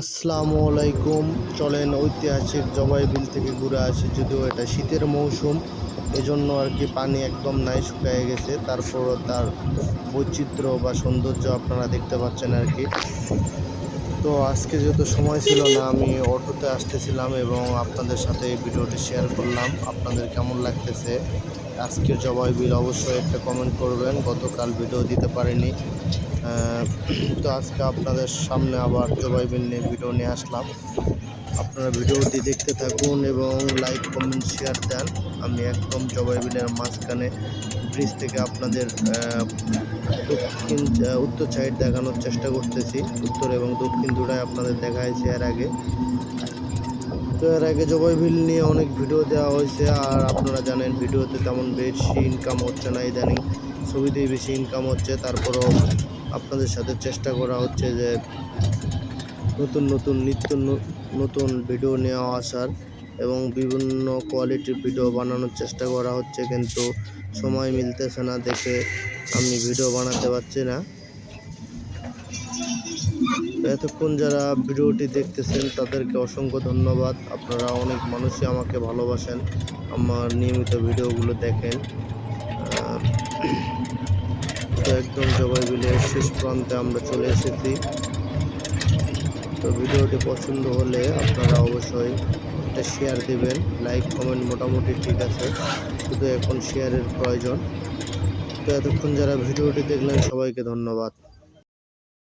আসসালামু আলাইকুম। চলেন ঐতিহাসিক জবাই বিল থেকে ঘুরে আসি, যদিও এটা শীতের মৌসুম, এজন্য আর কি পানি একদম নাই শুকিয়ে গেছে। তারপরও তার বৈচিত্র্য বা সৌন্দর্য আপনারা দেখতে পাচ্ছেন আর কি। তো আজকে যেহেতু সময় ছিল না, আমি অটোতে আসতেছিলাম এবং আপনাদের সাথে এই ভিডিওটি শেয়ার করলাম। আপনাদের কেমন লাগতেছে? আজকের জবাই বিল অবশ্যই একটা কমেন্ট করবেন। গতকাল ভিডিও দিতে পারিনি। তো আজকে আপনাদের সামনে আবার জবাই বিল নিয়ে ভিডিও নিয়ে আসলাম। আপনারা ভিডিওটি দেখতে থাকুন এবং লাইক কমেন্ট শেয়ার দেন। আমি একদম জবাই বিলের মাঝখানে ব্রিজ থেকে আপনাদের দক্ষিণ উত্তর সাইড দেখানোর চেষ্টা করতেছি। উত্তর এবং দক্ষিণ দুটাই আপনাদের দেখা হয়েছে এর আগে। তো এর আগে জবাই বিল নিয়ে অনেক ভিডিও দেওয়া হয়েছে। আর আপনারা জানেন, ভিডিওতে তেমন বেশি ইনকাম হচ্ছে না। ইদানিং ছবিতেই বেশি ইনকাম হচ্ছে। তারপরও আপনাদের সাথে চেষ্টা করা হচ্ছে যে নতুন নতুন নিত্য নতুন ভিডিও নেওয়া আসার এবং বিভিন্ন কোয়ালিটির ভিডিও বানানোর চেষ্টা করা হচ্ছে, কিন্তু সময় মিলতেছে না দেখে আমি ভিডিও বানাতে পারছি না। এতক্ষণ যারা ভিডিওটি দেখতেছেন, তাদেরকে অসংখ্য ধন্যবাদ। আপনারা অনেক মানুষই আমাকে ভালোবাসেন, আমার নিয়মিত ভিডিওগুলো দেখেন। তো একদম জবাই বিলের শেষ প্রান্তে আমরা চলে এসেছি। তো ভিডিওটি পছন্দ হলে আপনারা অবশ্যই এটা শেয়ার দেবেন। লাইক কমেন্ট মোটামুটি ঠিক আছে। শুধু এখন শেয়ারের প্রয়োজন। তো এতক্ষণ যারা ভিডিওটি দেখলেন সবাইকে ধন্যবাদ।